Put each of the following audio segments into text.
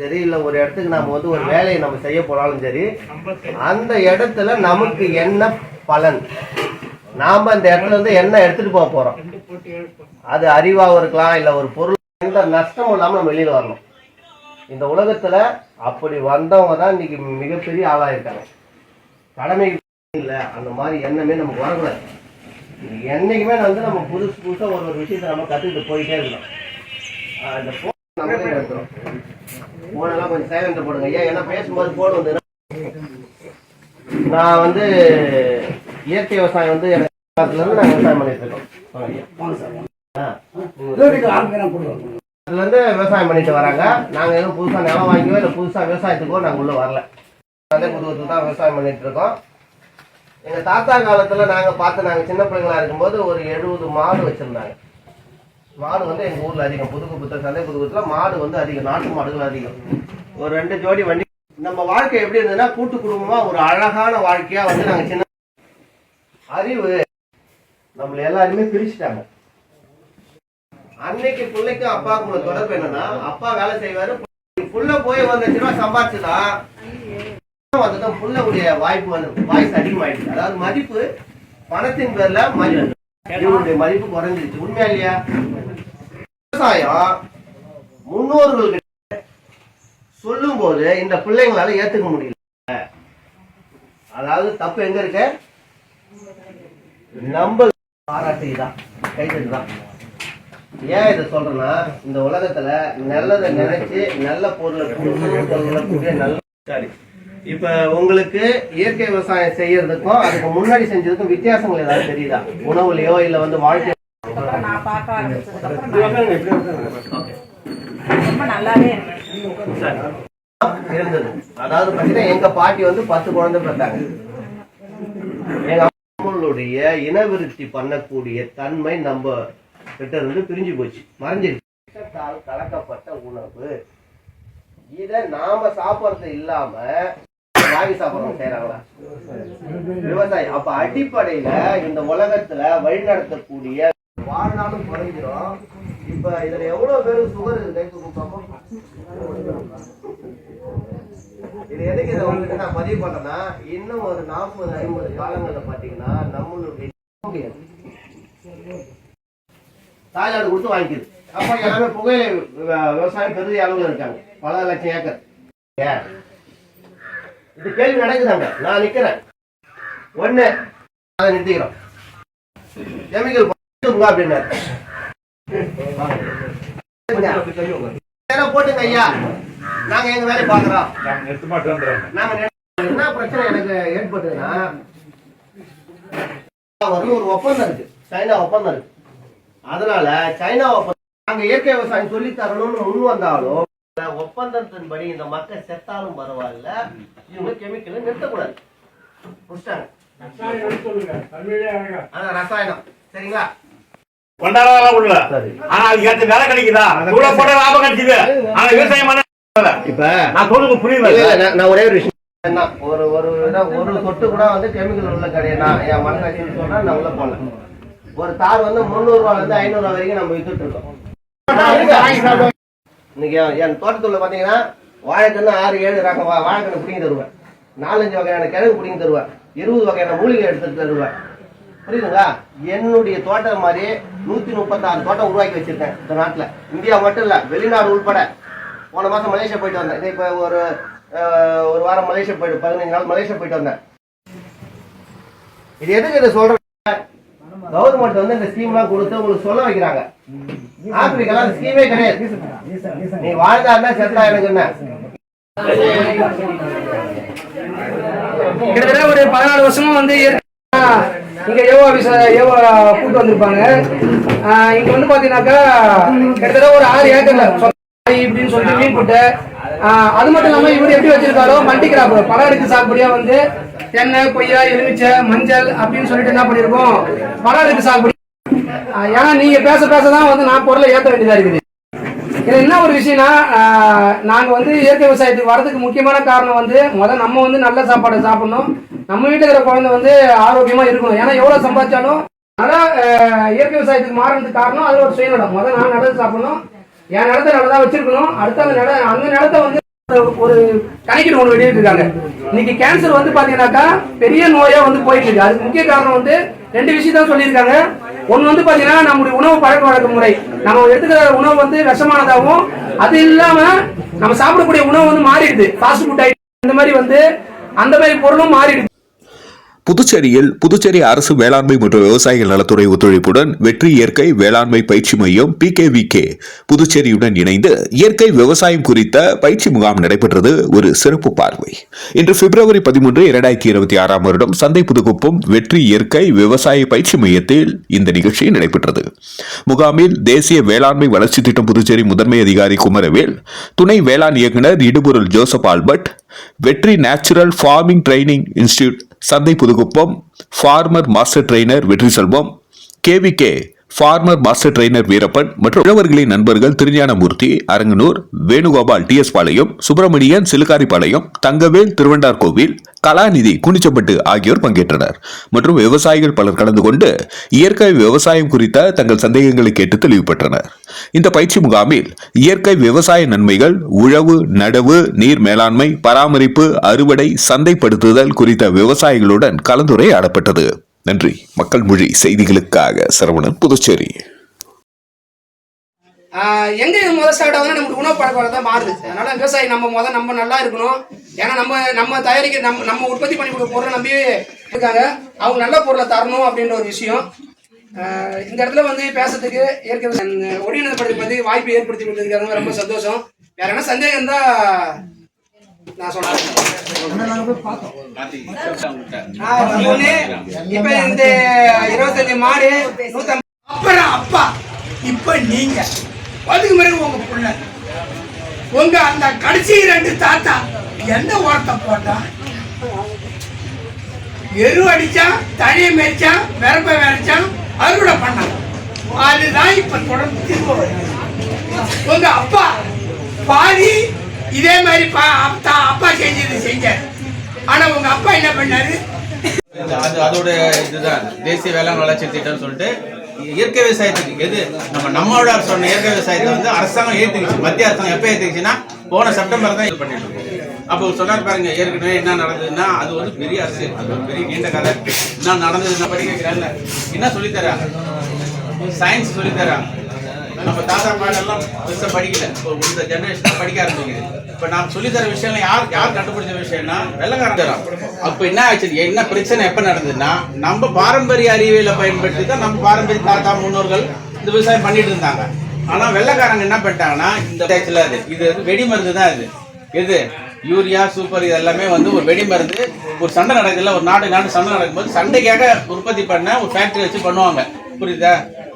சரி இல்ல ஒரு இடத்துக்கு நம்ம வந்து ஒரு வேலையை நம்ம செய்ய போனாலும் சரி அந்த இடத்துல நமக்கு என்ன பலன்? நாம அந்த இடத்துல இருந்து என்ன எடுத்துட்டு போக போறோம்? அது அறிவாகவும் இருக்கலாம் இல்ல ஒரு பொருள் எந்த நஷ்டமும் இல்லாம நம்ம வெளியில வரணும். இந்த உலகத்துல அப்படி வந்தவங்க தான் இன்னைக்கு மிகப்பெரிய ஆளா இருக்காங்க. கடமை இல்ல அந்த மாதிரி எண்ணமே நமக்கு வரக்கூடாது. என்னைக்குமே வந்து நம்ம புதுசு புதுசா ஒரு ஒரு விஷயத்தை நம்ம கத்துக்கிட்டு போயிட்டே இருக்கணும். phone நம்மளே எடுக்கிறோம் போனெல்லாம் கொஞ்சம் சைலண்ட் போடுங்க. ஐயா ஏன்னா பேசும்போது போன் வந்து நான் வந்து இயற்கை விவசாயம் வந்து இருந்து நாங்க விவசாயம் பண்ணிட்டு இருக்கோம். இருந்து விவசாயம் பண்ணிட்டு வராங்க. நாங்க எதுவும் புதுசா நிலம் வாங்கியோ இல்ல புதுசா விவசாயத்துக்கோ நாங்க உள்ள வரல. அதே புதுவத்துக்கு தான் விவசாயம் பண்ணிட்டு இருக்கோம். எங்க தாத்தா காலத்துல நாங்க பார்த்து நாங்க சின்ன பிள்ளைங்களா இருக்கும்போது ஒரு எழுபது மாடு வச்சிருந்தாங்க. மாடு வந்து எங்க ஊர்ல அதிகம். புதுக்குப்பத்துல சந்தை புதுக்குப்பத்துல மாடு வந்து அதிகம். நாட்டு மாடுகள் அதிகம். ஒரு ரெண்டு ஜோடி வண்டி. நம்ம வாழ்க்கை எப்படி இருந்ததுன்னா கூட்டு குடும்பமா ஒரு அழகான வாழ்க்கையா வந்து நாங்க சின்ன அறிவு நம்மள எல்லாருமே பிரிச்சுட்டாங்க. அன்னைக்கு பிள்ளைக்கும் அப்பாவுக்கு உள்ள தொடர்பு என்னன்னா அப்பா வேலை செய்வாரு புள்ள போய் வந்துச்சுன்னா லட்ச ரூபாய் சம்பாதிச்சுதா வந்துதான் புள்ளவுடைய வாய்ப்பு வந்து வாய்ஸ் அதிகமாயிடுச்சு. அதாவது மதிப்பு பணத்தின் பேர்ல மதிப்பு இவனுடைய மதிப்பு குறைஞ்சிருச்சு. உண்மையா இல்லையா? விவசாயம் முன்னோர்கள் கிட்ட சொல்லும் போது இந்த பிள்ளைங்களால ஏத்துக்க முடியல. அதாவது தப்பு எங்க இருக்கு? நம்ம பாராட்டு இதான் கைத்தட்டு தான் ஏன் இதை சொல்றேன்னா இந்த உலகத்துல நல்லதை நினைச்சு நல்ல பொருளை சொல்லக்கூடிய நல்ல சரி. இப்ப உங்களுக்கு இயற்கை விவசாயம் செய்யறதுக்கும் அதுக்கு முன்னாடி செஞ்சதுக்கும் வித்தியாசங்கள் ஏதாவது தெரியுதா? உணவுலயோ இல்ல வந்து வாழ்க்கை அப்புறம் நான் பார்க்க ஆரம்பிச்சதுக்கு அப்புறம் நான் ரொம்ப நல்லாவே. இருந்தது. அதாவது எங்க பாட்டி வந்து பத்து குழந்தை பெற்றாங்க எங்க அம்மளுடைய இனவிருத்தி பண்ணக்கூடிய தன்மை நம்ம கிட்ட இருந்து பிரிஞ்சு போச்சு. மறைஞ்சிருச்சு. கலக்கப்பட்ட உணவு. இத நாம சாப்பிடுறது இல்லாம வாங்கி சாப்பிடுறோம் செய்யறாங்களா விவசாயி. அப்ப அடிப்படையில இந்த உலகத்துல வழிநடத்தக்கூடிய வாழ்நாளும் குறைஞ்சிரும். இப்ப இதுல எவ்வளவு பேருக்கு சுகர் இருக்கு? கை இது எதுக்கு இதை வந்துட்டு நான் பதிவு பண்றேன்னா இன்னும் ஒரு நாற்பது ஐம்பது காலங்கள்ல பாத்தீங்கன்னா நம்மளுடைய முடியாது. தாய்லாந்து கொடுத்து வாங்கிக்குது. அப்ப எல்லாமே புகையிலை விவசாயம் பெரிய அளவுல இருக்காங்க. பல லட்சம் ஏக்கர். இது கேள்வி நடக்குதாங்க. நான் நிக்கிறேன். ஒண்ணு அதை நிறுத்திக்கிறோம். கெமிக்கல் அப்படின்னாரு ஏன்னா போட்டுங்க ஐயா. நாங்க எங்க வேலையை பாக்குறோம் நாங்க என்ன பிரச்சனை எனக்கு ஏற்பட்டதுன்னா வந்து ஒரு ஒப்பந்தம் இருக்கு. சைனா ஒப்பந்தம் இருக்கு. அதனால சைனா ஒப்பந்தம் நாங்க இயற்கை விவசாயம் சொல்லி தரணும்னு முன் வந்தாலும் ஒப்பந்தத்தின்படி இந்த மக்கள் செத்தாலும் பரவாயில்ல. இவங்க கெமிக்கலை நிறுத்தக்கூடாது. புடிச்சிட்டாங்க அதான் ரசாயனம். சரிங்களா? கொண்டாடலாம் ஆனா அதுக்கு வேலை கிடைக்குதா? இவ்வளவு போட லாபம் கிடைக்குது ஆனா விவசாயம் பண்ண இப்ப நான் சொல்லுங்க இல்ல, நான் ஒரே ஒரு விஷயம் ஒரு ஒரு ஒரு சொட்டு கூட வந்து கெமிக்கல் உள்ள கிடையாது. என் மனசாட்சி சொல்றேன் நான் உள்ள போல ஒரு தார் வந்து முந்நூறு ரூபால இருந்து ஐநூறு ரூபாய் வரைக்கும் நம்ம வித்துட்டு இருக்கோம். இன்னைக்கு என் தோட்டத்துல பாத்தீங்கன்னா வாழைக்கண்ணு ஆறு ஏழு ரகம் வாழைக்கண்ணு பிடிங்கி தருவேன். நாலஞ்சு வகையான கிழங்கு பிடிங்கி தருவேன். இருபது வகையான மூலிகை எடுத்து தருவேன். புரியுதுங்களா? என்னுடைய தோட்டம் மாதிரி நூத்தி முப்பத்தாறு தோட்டம் உருவாக்கி வச்சிருக்கேன் இந்த நாட்டுல. இந்தியா மட்டும் இல்ல வெளிநாடு உள்பட. போன மாசம் மலேசியா போயிட்டு வந்தேன். இது இப்ப ஒரு ஒரு வாரம் மலேசியா போயிட்டு பதினஞ்சு நாள் மலேசியா போயிட்டு வந்தேன். இது எதுக்கு இதை சொல்றேன்? கவர்மெண்ட் வந்து இந்த ஸ்கீம் எல்லாம் கொடுத்து உங்களுக்கு சொல்ல வைக்கிறாங்க. ஆப்பிரிக்கெல்லாம் ஸ்கீமே கிடையாது. நீ வாழ்ந்தா இருந்தா செத்தா எனக்கு என்ன? கிட்டத்தட்ட ஒரு பதினாலு வருஷமும் வந்து இங்கே யோகா ஆபீஸ் யோகா கூட்டு வந்திருப்பாங்க. இங்கே இங்க வந்து பாத்தீங்கன்னாக்கா கிட்டத்தட்ட ஒரு ஆறு ஏக்கர்ல இப்படின்னு சொல்லிட்டு மீன் போட்டு அது மட்டும் இல்லாம இவர் எப்படி வச்சிருக்காரோ மல்டி கிராப் பல அடுக்கு சாகுபடியா வந்து தென்னை கொய்யா எலுமிச்சை மஞ்சள் அப்படின்னு சொல்லிட்டு என்ன பண்ணிருக்கோம்? பல அடுக்கு சாகுபடி ஏன்னா நீங்க பேச பேசதான் வந்து நான் பொருளை ஏத்த வேண்டியதா இருக்குது. இதுல என்ன ஒரு விஷயம்னா நாங்கள் நாங்க வந்து இயற்கை விவசாயத்துக்கு வரதுக்கு முக்கியமான காரணம் வந்து முதல் நம்ம வந்து நல்ல சாப்பாடு சாப்பிடணும். நம்ம வீட்டுல இருக்கிற குழந்தை வந்து ஆரோக்கியமா இருக்கணும். ஏன்னா எவ்வளவு சம்பாதிச்சாலும் நல்லா இயற்கை விவசாயத்துக்கு மாறினதுக்கு காரணம் அது ஒரு சுயநலம். முதல் நான் நல்லது சாப்பிடணும். என் நிலத்தை நல்லதா வச்சிருக்கணும். அடுத்த அந்த நில அந்த நிலத்தை வந்து ஒரு கணக்கீடு ஒன்று வெளியிட்டிருக்காங்க. இன்னைக்கு கேன்சர் வந்து பாத்தீங்கன்னாக்கா பெரிய நோயா வந்து போயிட்டு இருக்கு. அதுக்கு முக்கிய காரணம் வந்து ரெண்டு விஷயம் தான் சொல்லியிருக்காங்க. ஒன்று வந்து பாத்தீங்கன்னா நம்முடைய உணவு பழக்க வழக்க முறை. நம்ம எடுத்துக்கிற உணவு வந்து விஷமானதாகவும் அது இல்லாம நம்ம சாப்பிடக்கூடிய உணவு வந்து மாறிடுது. ஃபாஸ்ட் ஃபுட் ஐட்டம் இந்த மாதிரி வந்து அந்த மாதிரி பொருளும் மாறிடுது. புதுச்சேரியில் புதுச்சேரி அரசு வேளாண்மை மற்றும் விவசாயிகள் நலத்துறை ஒத்துழைப்புடன் வெற்றி இயற்கை வேளாண்மை பயிற்சி மையம் பிகேவிகே புதுச்சேரியுடன் இணைந்து இயற்கை விவசாயம் குறித்த பயிற்சி முகாம் நடைபெற்றது ஒரு சிறப்பு பார்வை. இன்று பிப்ரவரி பதிமூன்று இரண்டாயிரத்தி இருபத்தி ஆறாம் வருடம் சந்தை புதுக்குப்பம் வெற்றி இயற்கை விவசாய பயிற்சி மையத்தில் இந்த நிகழ்ச்சி நடைபெற்றது. முகாமில் தேசிய வேளாண்மை வளர்ச்சி திட்டம் புதுச்சேரி முதன்மை அதிகாரி குமரவேல் துணை வேளாண் இயக்குநர் இடுபொருள் Joseph Albert Vetri natural farming training institute Santhai Pudukuppam farmer master trainer Vetri Selvam KVK farmer master trainer Veerappan மற்றும் உழவர்களின் நண்பர்கள் திருஞானமூர்த்தி அரங்கனூர் வேணுகோபால் டி எஸ் பாளையம் சுப்பிரமணியன் சிலுக்காரிப்பாளையம் தங்கவேல் திருவண்டார் கோவில் கலாநிதி குனிச்சப்பட்டு ஆகியோர் பங்கேற்றனர். மற்றும் விவசாயிகள் பலர் கலந்து கொண்டு இயற்கை விவசாயம் குறித்த தங்கள் சந்தேகங்களை கேட்டு தெளிவு பெற்றனர். இந்த பயிற்சி முகாமில் இயற்கை விவசாய நன்மைகள் உழவு நடவு நீர் மேலாண்மை பராமரிப்பு அறுவடை சந்தைப்படுத்துதல் குறித்த விவசாயிகளுடன் கலந்துரையாடப்பட்டது. நன்றி. மக்கள் மொழி செய்திகளுக்காக சரவணன் புதுச்சேரி. எங்க இது முதல் ஸ்டார்ட் ஆகுதுன்னா நம்மளுக்கு உணவு பழக்கம் தான் மாறுது. அதனால விவசாயி நம்ம முதல் நம்ம நல்லா இருக்கணும். ஏன்னா நம்ம நம்ம தயாரிக்க நம்ம நம்ம உற்பத்தி பண்ணி கொடுக்க பொருளை நம்பி இருக்காங்க. அவங்க நல்ல பொருளை தரணும் அப்படின்ற ஒரு விஷயம். இந்த இடத்துல வந்து பேசுறதுக்கு ஏற்கனவே ஒருங்கிணைப்பதை பற்றி வாய்ப்பு ஏற்படுத்தி கொடுத்துருக்காங்க ரொம்ப சந்தோஷம். வேற என்ன சந்தேகம் இருந்தால் நான் சொல்றேன். ஆஹ் ஒண்ணு, இப்ப இந்த இருபத்தஞ்சு மாடு நூத்தம்பது அப்புறம் அப்பா இப்ப நீங்க. அதுக்கு பிறகு உங்க புள்ள. உங்க அந்த கடைசி ரெண்டு தாத்தா எந்த உரத்தை போட்டா? எரு அடிச்சான் தழிய மேய்ச்சான் விரப்ப விரைச்சான் அறுவடை பண்ணான். அதுதான் இப்ப தொடர்ந்து திரும்ப உங்க அப்பா இதே மாதிரி பா- அப்பா அப்பா செஞ்சது செஞ்சார். ஆனா உங்க அப்பா என்ன பண்ணாரு? அது அதோட இதுதான். தேசிய வேளாண் வளர்ச்சி திட்டம் சொல்லிட்டு இயற்கை விவசாயத்துக்கு எது? நம்ம நம்மளோட சொன்ன இயற்கை விவசாயத்தை வந்து அரசாங்கம் ஏத்துக்குச்சு. மத்திய அரசாங்கம் எப்போ ஏத்துக்குச்சுன்னா போன செப்டம்பர் தான் இது பண்ணிட்டு இருக்கோம். அப்போ சொன்னார் பாருங்க ஏற்கனவே என்ன நடந்ததுன்னா அது வந்து பெரிய அரசியல் அது ஒரு பெரிய நீண்ட கதை. என்ன நடந்ததுன்னா படி கேட்கிறாங்க என்ன சொல்லித்தராங்க? சயின்ஸ் சொல்லித்தராங்க. நம்ம தாத்தா பாடெல்லாம் பெருசாக படிக்கல. இப்போ இந்த ஜென்ரேஷன் படிக்க ஆரம்பிக்குது. இப்போ நான் சொல்லித்தர விஷயம்ல யார் யார் கண்டுபிடிச்ச விஷயம்னா வெள்ளக்காரன் அப்போ என்ன ஆச்சு என்ன பிரச்சனை எப்போ நடந்ததுன்னா நம்ம பாரம்பரிய அறிவியலை பயன்படுத்தி தான் நம்ம பாரம்பரிய தாத்தா முன்னோர்கள் இந்த விவசாயம் பண்ணிட்டு இருந்தாங்க. ஆனால் வெள்ளக்காரங்க என்ன பண்ணிட்டாங்கன்னா இந்த டேச்சில் அது இது வந்து வெடி மருந்து தான் இது எது? யூரியா சூப்பர் இது எல்லாமே வந்து ஒரு வெடி மருந்து ஒரு சண்டை நடக்குதுல்ல ஒரு நாடு நாடு சண்டை நடக்கும்போது சண்டைக்காக உற்பத்தி பண்ண ஒரு ஃபேக்டரி வச்சு பண்ணுவாங்க. புரியுதா?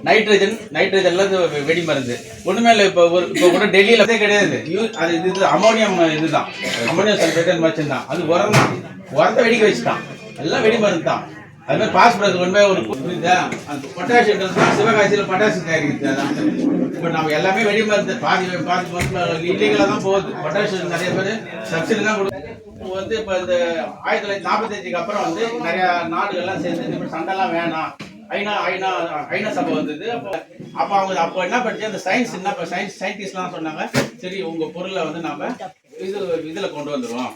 நைட்ரஜன் நைட்ரஜன்ல வெடி மருந்து. ஒண்ணுமே இல்லை இப்போ ஒரு இப்போ கூட டெல்லியில கிடையாது. அது இது இது அமோனியம் இதுதான். அமோனியம் சல்பேட் தான். அது உரம் தான் உரத்தை வெடிக்க வச்சுட்டான். எல்லாம் வெடி மருந்து தான். அது மாதிரி பாஸ்பரஸ் ஒன்றுமே ஒரு புரியுதா அந்த பொட்டாசியம் தான் சிவகாசியில் பொட்டாசியம் தயாரிக்கிறது அதான் இப்போ நம்ம எல்லாமே வெடி மருந்து பாதி பாதி மருந்து இல்லீகலாக தான் போகுது. பொட்டாசியம் நிறைய பேர் சப்சிடி தான் கொடுக்கும் வந்து இப்போ இந்த ஆயிரத்தி தொள்ளாயிரத்தி நாற்பத்தஞ்சுக்கு அப்புறம் வந்து நிறையா நாடுகள்லாம் சேர்ந்து சண்டைலாம் வேணாம். ஐநா ஐநா ஐநா சபை வந்தது. அப்போ அப்போ அவங்க அப்போ என்ன பண்ணுச்சு அந்த சயின்ஸ் என்ன சயின்ஸ் சயின்டிஸ்ட்லாம் சொன்னாங்க. சரி உங்க பொருளை வந்து நாம இது இதில் கொண்டு வந்துடுவோம்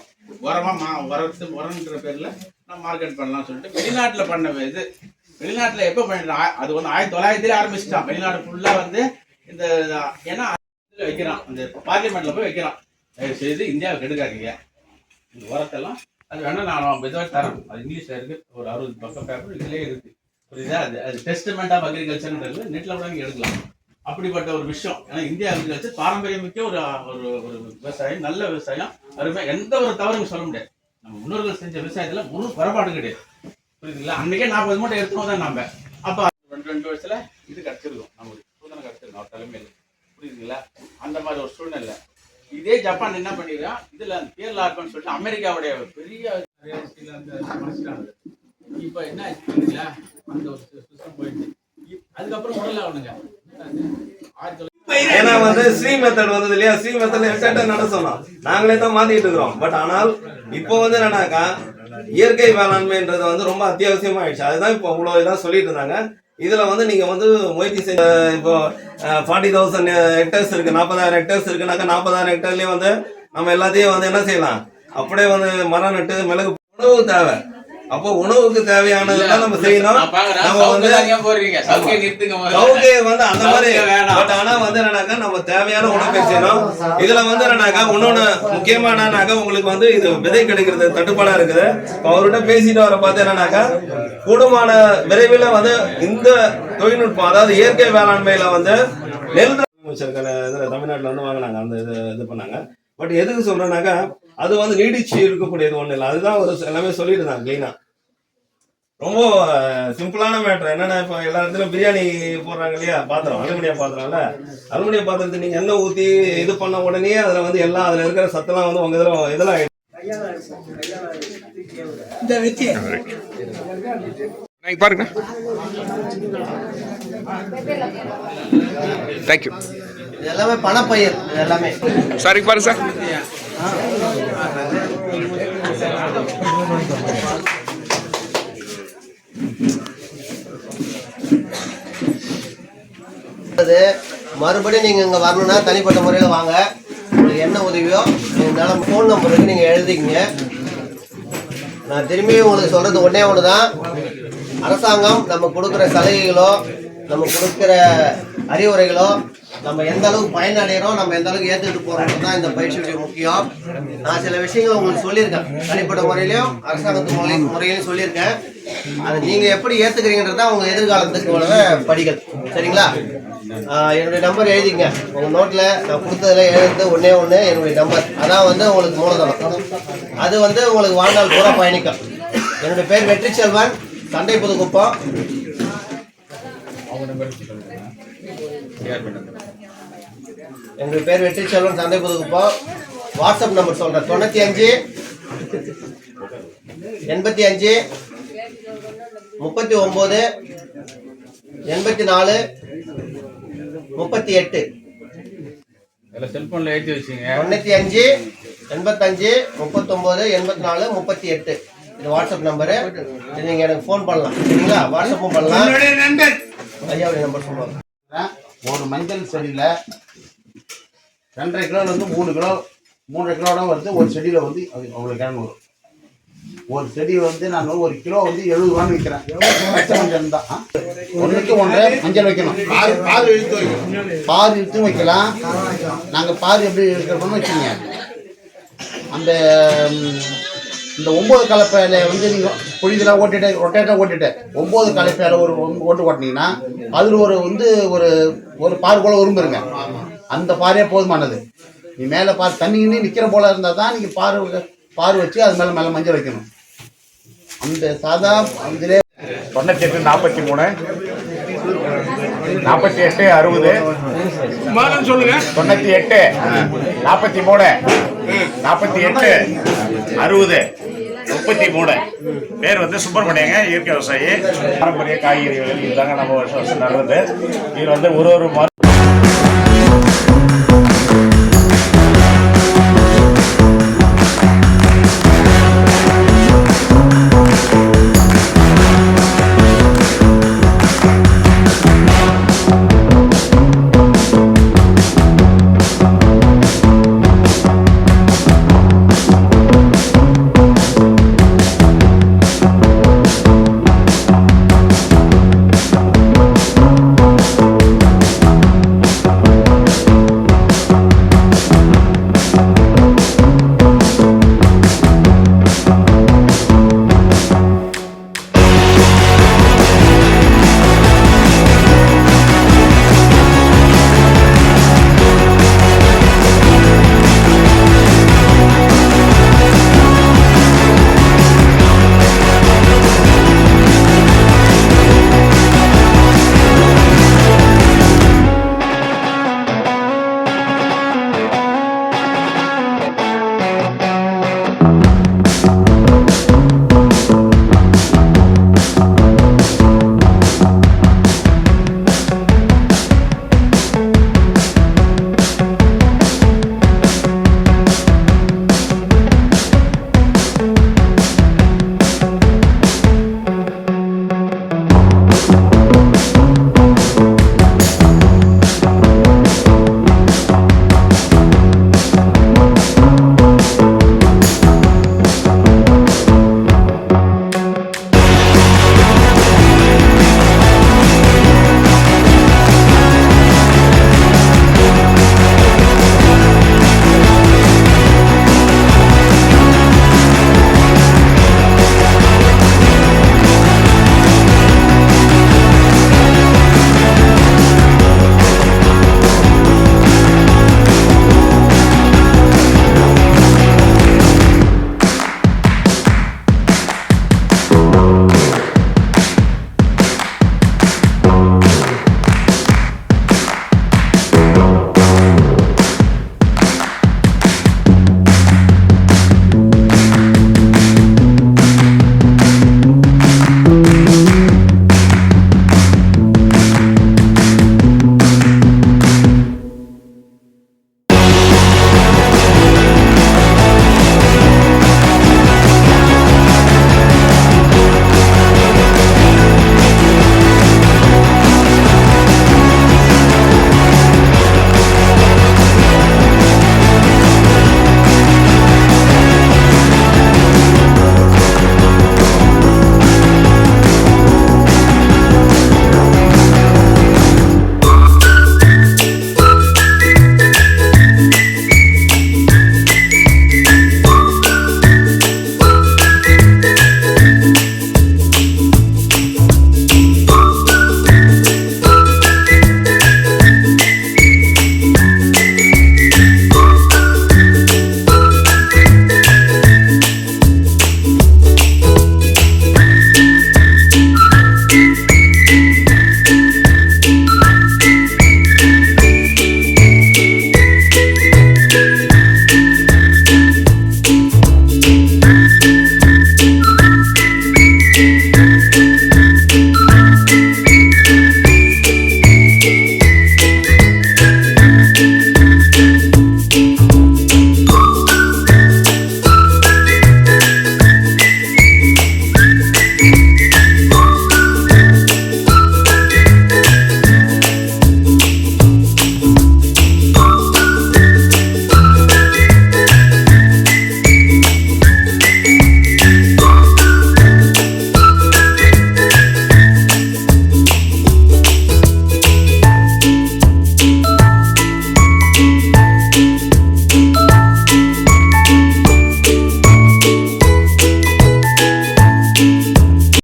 உரமா மா உரத்து உரம்ன்ற பேர்ல நம்ம மார்க்கெட் பண்ணலாம்னு சொல்லிட்டு வெளிநாட்டில் பண்ண இது. வெளிநாட்டில் எப்போ பண்ணிட்டு அது வந்து ஆயிரத்தி தொள்ளாயிரத்துல ஆரம்பிச்சிட்டான். வெளிநாடு ஃபுல்லாக வந்து இந்த ஏன்னா வைக்கிறான். அந்த பார்லிமெண்ட்டில் போய் வைக்கிறான். தயவு செய்து இந்தியாவுக்கு எடுக்காதீங்க. இந்த உரத்தெல்லாம் அது வேணா நான் இதுவாக தரேன். அது இங்கிலீஷில் இருக்குது ஒரு அறுபது பக்கம் பேப்பர் இதுலேயே இருக்குது புரியுதா? அது அது டெஸ்ட்மெண்ட் ஆஃப் அக்ரிகல்ச்சர்ன்றது நெட்டில் கூட நீங்க எடுக்கலாம். அப்படிப்பட்ட ஒரு விஷயம். ஏன்னா இந்திய அக்ரிகல்ச்சர் பாரம்பரியமிக்க ஒரு ஒரு ஒரு விவசாயம் நல்ல விவசாயம் அருமை. எந்த ஒரு தவறும் சொல்ல முடியாது. நம்ம முன்னோர்கள் செஞ்ச விவசாயத்தில் ஒரு குறைபாடு கிடையாது. புரியுதுங்களா? அன்றைக்கே நாற்பது மூட்டை எடுத்தோம் தான் நம்ம அப்போ ரெண்டு ரெண்டு வயசில் இது கிடச்சிருக்கோம். நம்மளுக்கு சூதனை கிடச்சிருக்கோம். அவர் தலைமையில். புரியுதுங்களா? அந்த மாதிரி ஒரு சூழ்நிலை. இதே ஜப்பான் என்ன பண்ணிடுறான் இதில் அந்த பேர் லார்பன் சொல்லிட்டு அமெரிக்காவுடைய பெரிய இப்போ என்ன ஆச்சு அந்த சிஸ்டம் போயிடுச்சு அதுக்கப்புறம் உடல் ஆகணுங்க ஏன்னா வந்து ஸ்ரீ மெத்தட் வந்தது இல்லையா? ஸ்ரீ மெத்தட்ல எக்ஸாக்டா நட சொன்னோம் நாங்களே தான் மாத்திட்டு இருக்கிறோம். பட் ஆனால் இப்போ வந்து என்னன்னாக்கா இயற்கை வேளாண்மைன்றது வந்து ரொம்ப அத்தியாவசியமா ஆயிடுச்சு அதுதான் இப்போ இவ்வளோ இதாக சொல்லிட்டு இருந்தாங்க. இதுல வந்து நீங்க வந்து முயற்சி செஞ்ச இப்போ ஃபார்ட்டி தௌசண்ட் ஹெக்டர்ஸ் இருக்கு நாற்பதாயிரம் ஹெக்டர்ஸ் இருக்குனாக்கா நாற்பதாயிரம் ஹெக்டர்லயும் வந்து நம்ம எல்லாத்தையும் வந்து என்ன செய்யலாம்? அப்படியே வந்து மரம் நட்டு மிளகு உணவு தேவை. அப்போ உணவுக்கு தேவையானதெல்லாம் நம்ம செய்யணும். நம்ம வந்து அந்த மாதிரி. சவுக்கே வேணாம். பட் ஆனா வந்து என்னன்னாக்கா நம்ம தேவையான உணவு செய்யணும். இதுல வந்து என்னன்னாக்கா இன்னொன்னு முக்கியமானனாக்கா உங்களுக்கு வந்து இது விதை கிடைக்கிறது தட்டுப்பாடா இருக்குது. அவர்கிட்ட பேசிட்டு வர பார்த்து என்னன்னாக்கா கூடுமான விரைவில் வந்து இந்த தொழில்நுட்பம் அதாவது இயற்கை வேளாண்மையில வந்து நெல் அமைச்சர்கள் இதுல தமிழ்நாட்டுல வந்து வாங்கினாங்க அந்த இது இது பண்ணாங்க. பட் எதுக்கு சொல்றேன்னாக்கா அது வந்து நீடிச்சு இருக்கக்கூடியது ஒண்ணு இல்லை. அதுதான் ஒரு எல்லாமே சொல்லிட்டு இருந்தாங்க கிளீனா ரொம்ப சிம்பிளான மேட்ரு என்னன்னா இப்போ எல்லா இடத்துலயும் பிரியாணி போடுறாங்க இல்லையா? பாத்திரம் அலுமினிய பாத்திரம்ல அலுமினிய பாத்திரத்தை நீங்க எண்ணெய் ஊத்தி இது பண்ண உடனே அதுல வந்து எல்லாம் அதுல இருக்கிற சத்தெல்லாம் வந்து உங்க இதுல இதெல்லாம். இந்த இங்க பாருங்க. தேங்க்யூ எல்லாமே பணப்பயிர் எல்லாமே சார் பாருங்க சார். மறுபடியும் நீங்கள் இங்கே வரணும்னா தனிப்பட்ட முறையில் வாங்க. உங்களுக்கு என்ன உதவியோ என்னால் ஃபோன் நம்பருக்கு நீங்கள் எழுதிக்கங்க. நான் திரும்பியும் உங்களுக்கு சொல்கிறது ஒன்றே ஒன்று தான் அரசாங்கம் நம்ம கொடுக்குற சலுகைகளோ நம்ம கொடுக்குற அறிவுரைகளோ நம்ம எந்த அளவுக்கு பயனடைகிறோம் நம்ம எந்த அளவுக்கு ஏற்றுக்கிட்டு போகிறோம் தான் இந்த பயிற்சியுடைய முக்கியம். நான் சில விஷயங்களை உங்களுக்கு சொல்லியிருக்கேன். தனிப்பட்ட முறையிலையும் அரசாங்கத்து முறை முறையிலையும் சொல்லியிருக்கேன். அதை நீங்கள் எப்படி ஏற்றுக்கிறீங்கன்றது தான் எதிர்காலத்துக்கு உள்ள படிகள். சரிங்களா? என்னுடைய நம்பர் எழுதிங்க உங்கள் நோட்டில் நான் கொடுத்ததுல எழுந்து ஒன்றே ஒன்று என்னுடைய நம்பர் அதான் வந்து உங்களுக்கு மூலதனம். அது வந்து உங்களுக்கு வாழ்நாள் பூரா பயணிக்கும். என்னுடைய பேர் வெற்றி செல்வன் சண்டை புதுக்குப்பம் என்னுடைய பேர் வெற்றி செல்வன் சண்டை புதுக்குப்பம் வாட்ஸ்அப் நம்பர் சொல்கிறேன் தொண்ணூற்றி அஞ்சு எண்பத்தி அஞ்சு முப்பத்தி ஒம்பது எண்பத்தி நாலு முப்பத்தி எட்டு. செல்போன்ல ஏத்தி வச்சுங்க தொண்ணூத்தி அஞ்சு எண்பத்தஞ்சு முப்பத்தொன்பது எண்பத்தி நாலு முப்பத்தி எட்டு. இது வாட்ஸ்அப் நம்பரு இது நீங்க எனக்கு ஃபோன் பண்ணலாம். சரிங்களா? வாட்ஸ்அப்பும் பண்ணலாம். ஐயாவுடைய நம்பர் சொல்லுவாங்க ஒரு மஞ்சள் செடியில் ரெண்டரை கிலோல இருந்து மூணு கிலோ மூன்றரை கிலோட வந்து ஒரு செடியில் வந்து அது அவ்வளோ கிழங்கு வரும். ஒரு செடி வந்து நான் ஒரு கிலோ வந்து எழுபது ரூபான்னு விற்கிறேன் பச்சை மஞ்சள் தான். ஆ? ஒன்று மஞ்சள் வைக்கணும். பாரு பாரு இழுத்து வைக்கணும். பாரு இழுத்து வைக்கலாம். நாங்கள் பாரு எப்படி இருக்கிறோம்னு வச்சுங்க அந்த இந்த ஒம்பது கலப்பையில வந்து நீங்கள் புழிதெல்லாம் ஓட்டிட்டு ரொட்டேட்டாக ஓட்டிட்டு ஒம்பது கலப்பையில ஒரு ஓட்டு ஓட்டினீங்கன்னா அதில் ஒரு வந்து ஒரு ஒரு பாரு போல உரும்புருங்க அந்த பாரே போதுமானது. நீ மேலே பாரு தண்ணி கிண்ணி நிற்கிற போல இருந்தால் தான் நீங்கள் பாரு பாரு வச்சு அது மேலே மேலே மஞ்சள் வைக்கணும். அந்த சாதா இதிலே தொண்ணூத்தி எட்டு நாற்பத்தி மூணு நாற்பத்தி எட்டு அறுபது சொல்லுங்க. தொண்ணூத்தி எட்டு நாற்பத்தி மூணு நாற்பத்தி எட்டு அறுபது முப்பத்தி மூணு பேர் வந்து சுப்பிரமணியங்க இயற்கை விவசாயி. பாரம்பரிய காய்கறிகள் இதுதாங்க நம்ம வருஷம் வருஷம் நடுறது இது வந்து ஒரு ஒரு